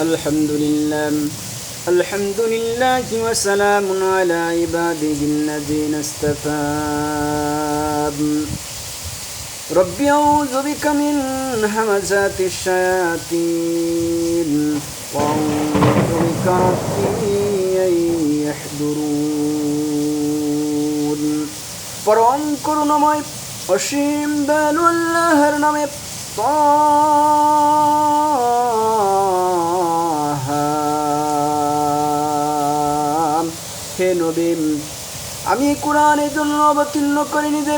الحمد لله الحمد لله وسلام على عباده الذين اصطفى ربي أعوذ بك من همزات الشياطين وأعوذ بك ربي أن يحضرون পরম করুণাময় অসীম দয়ালু আল্লাহর নামে তাহা। হে নবীম আমি এই কোরআনের জন্য অবতীর্ণ করিনি যে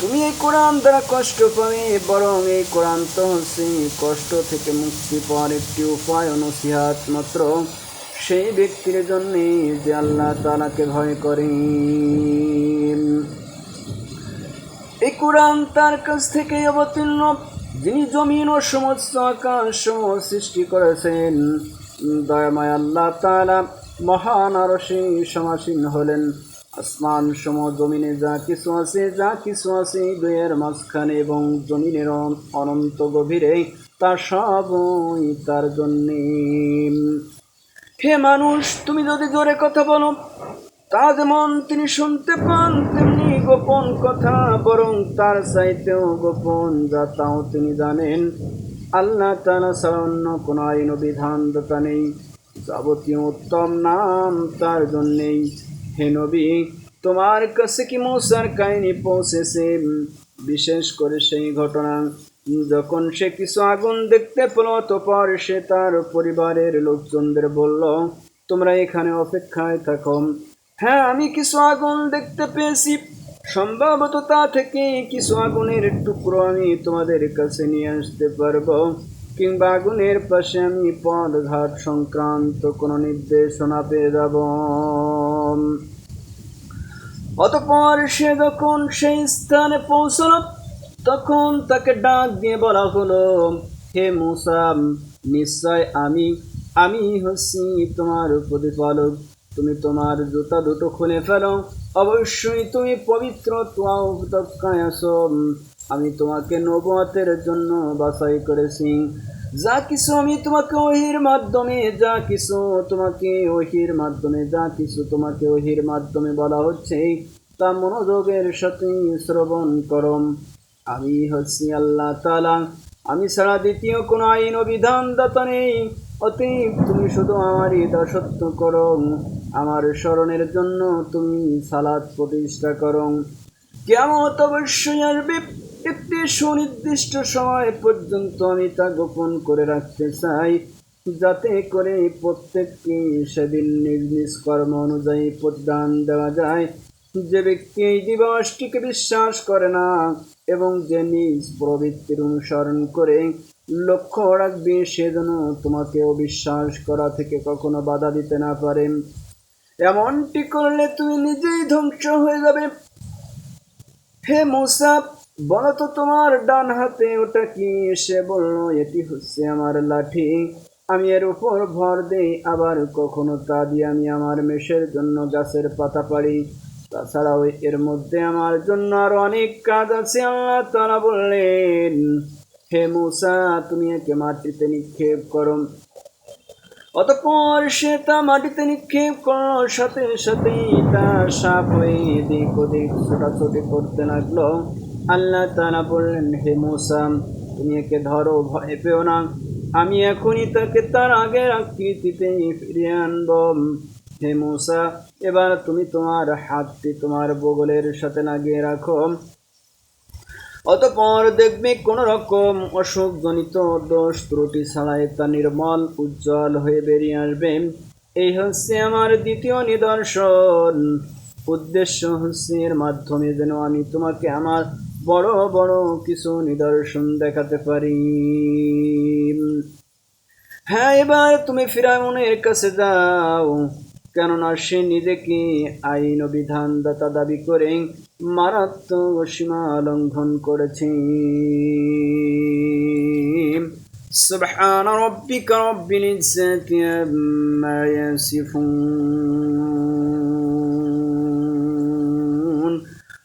তুমি এই কোরআন দ্বারা কষ্ট পাবে, বরং এই কোরআন তো হচ্ছে কষ্ট থেকে মুক্তি পাওয়ার একটি উপায় ও নসিহাত মাত্র। সেই ব্যক্তির জন্যে যে আল্লাহ তালাকে ভয় করে এই কোরআন তার কাছ থেকে অবতীর্ণ, যিনি জমিন ও সমস্ত আকাশ সৃষ্টি করেছেন। দয়াময় আল্লাহ তাআলা মহান আরশে সমাসীন হলেন। আসমান সম জমিনে যা কিছু আছে, যা কিছু আছে দুয়ের মাঝখানে এবং জমিনের অনন্ত গভীরে, তা সবই তার জন্যে। হে মানুষ, তুমি যদি জোরে কথা বলো, তা যেমন তিনি শুনতে পান, তেমনি গোপন কথা, বরং তার চাইতেও গোপন, যা তাও তিনি জানেন। আল্লাহ তালা ছাড়া অন্য কোনো আইন বিধান দাতা নেই। যাবতীয় উত্তম নাম তার জন্যেই। হে নবী, তোমার কাছে কি মৌসার কাহিনী পৌঁছেছে? বিশেষ করে সেই ঘটনা। যখন সে কিছু আগুন দেখতে পেল, অতপর সে তার পরিবারের লোকজনদের বলল, তোমরা এখানে অপেক্ষায় থাকো। হ্যাঁ আমি কিছু আগুন দেখতে পেয়েছি। সম্ভবত তা থেকে কিছু আগুনের টুকরো আমি তোমাদের কাছে নিয়ে আসতে পারব। কিংবা আগুনের পাশে আমি পদ ঘাট সংক্রান্ত কোনো নির্দেশনা পেয়ে যাব। অতপর সে যখন সেই স্থানে পৌঁছল, তখন তাকে ডাক দিয়ে বলা হলো, হে মুসাম নিশ্চয় আমি আমি হচ্ছি তোমার প্রতিপালক। তুমি তোমার জুতা দুটো খুলে ফেলো। অবশ্যই তুমি পবিত্র তোয়ায় আছো। আমি তোমাকে নবতের জন্য বাছাই করেছি। যা কিছু আমি তোমাকে ওহির মাধ্যমে, যা কিছু তোমাকে ওহির মাধ্যমে, যা কিছু তোমাকে ওহির মাধ্যমে বলা হচ্ছে তা মনোযোগের সাথে শ্রবণ করম আমি হচ্ছি আল্লাহ তালা আমি ছাড়া দ্বিতীয় কোনো আইন ও বিধান দাতা নেই। অতএব তুমি শুধু আমারই দাসত্ব করো। আমার স্মরণের জন্য তুমি সালাদ প্রতিষ্ঠা করো। কেমন অবশ্যই আসবে। একটি সুনির্দিষ্ট সময় পর্যন্ত আমি তা গোপন করে রাখতে চাই, যাতে করে প্রত্যেককে সেদিন নিজ নিজ কর্ম অনুযায়ী প্রদান দেওয়া যায়। যে ব্যক্তি এই দিবসটিকে বিশ্বাস করে না এবং যে নিজ প্রবৃত্তির অনুসরণ করে লক্ষ্য রাখবে, সে যেন তোমাকে অবিশ্বাস করা থেকে কখনো বাধা দিতে না পারে। এমনটি করলে তুমি নিজেই ধ্বংস হয়ে যাবে। হে মুসা বলো তো তোমার ডান হাতে ওটা কি? সে বলল, এটি হচ্ছে আমার লাঠি। আমি এর উপর ভর দেই। আবার কখনো তা দিয়ে আমি আমার মেষের জন্য গাছের পাতা পারি তাছাড়াও এর মধ্যে আমার জন্য আরও অনেক কাজ আছে। আল্লাহ তারা বললেন, হে মুসা, তুমি একে মাটিতে নিক্ষেপ করো। অতপর সে তা মাটিতে নিক্ষেপ করল। সাথে সাথে তা সাপ হয়ে এদিক ওদিক ছোটাছুটি করতে লাগল। আল্লাহ তারা বললেন, হে মোসাম তুমি একে ধরো, ভয় পেও না। আমি এখনই তাকে তার আগের আকৃতিতে ফিরিয়ে আনব। হে মোসা, এবার তুমি তোমার হাতটি তোমার বগলের সাথে লাগিয়ে রাখো। অতপর দেখবে কোন রকম অসুখজনিত দোষ ত্রুটি ছাড়াই তা নির্মল, উজ্জ্বল হয়ে বেরিয়ে আসবে। এই হচ্ছে আমার দ্বিতীয় নিদর্শন। উদ্দেশ্য হচ্ছে এর মাধ্যমে যেন আমি তোমাকে আমার বড় বড় কিছু নিদর্শন দেখাতে পারি হ্যাঁ এবার তুমি ফিরাউনের কাছে যাও কেননা সে নিজেকে আইন ও বিধান দাতা দাবি করে মারাত্মক সীমা লঙ্ঘন করেছে سبحان ربك رب العزة عما يصفون